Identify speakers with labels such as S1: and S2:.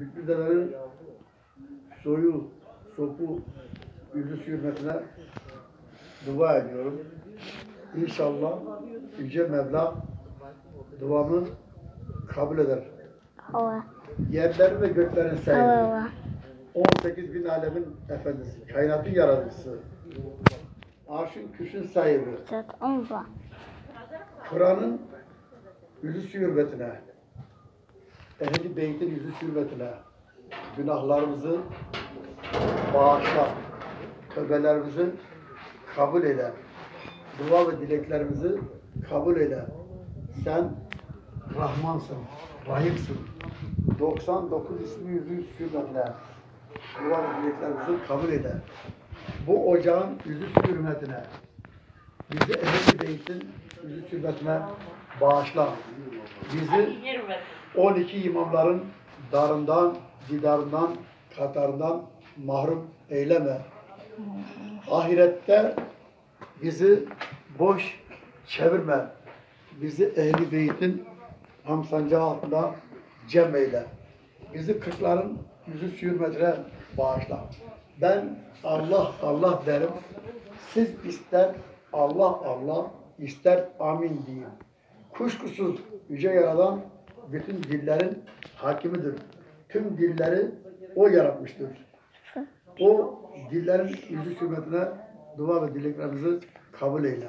S1: Müklüdelerin soyu, sopu, yüzü hürmetine dua ediyorum. İnşallah Yüce Mevla duamı kabul eder.
S2: Hava.
S1: Yerlerin ve göklerin sahibi.
S2: hava.
S1: 18 bin alemin efendisi, kainatın yaratıcısı. Arşın kürsün sahibi. Kur'an'ın yüzü hürmetine, Ehl-i Beyt'in yüzü hürmetine günahlarımızı bağışla, tövbelerimizi kabul eyle, dua ve dileklerimizi kabul eyle. Sen Rahmansın, Rahimsin. 99 ismi yüzü hürmetine dua ve dileklerimizi kabul eyle. Bu ocağın yüzü hürmetine bizi Ehl-i Beyt'in hürmetine bağışla. Bizi 12 imamların darından, didarından, katarından mahrum eyleme. Ahirette bizi boş çevirme. Bizi ehli beytin hamsancağı altında cem eyle. Bizi kırkların yüzü hürmetine bağışla. Ben Allah Allah derim. Siz ister Allah Allah, ister amin deyin. Kuşkusuz yüce yaradan bütün dillerin hakimidir. Tüm dilleri o yaratmıştır. O dillerin yüzü hürmetine dua ve dileklerinizi kabul eyle.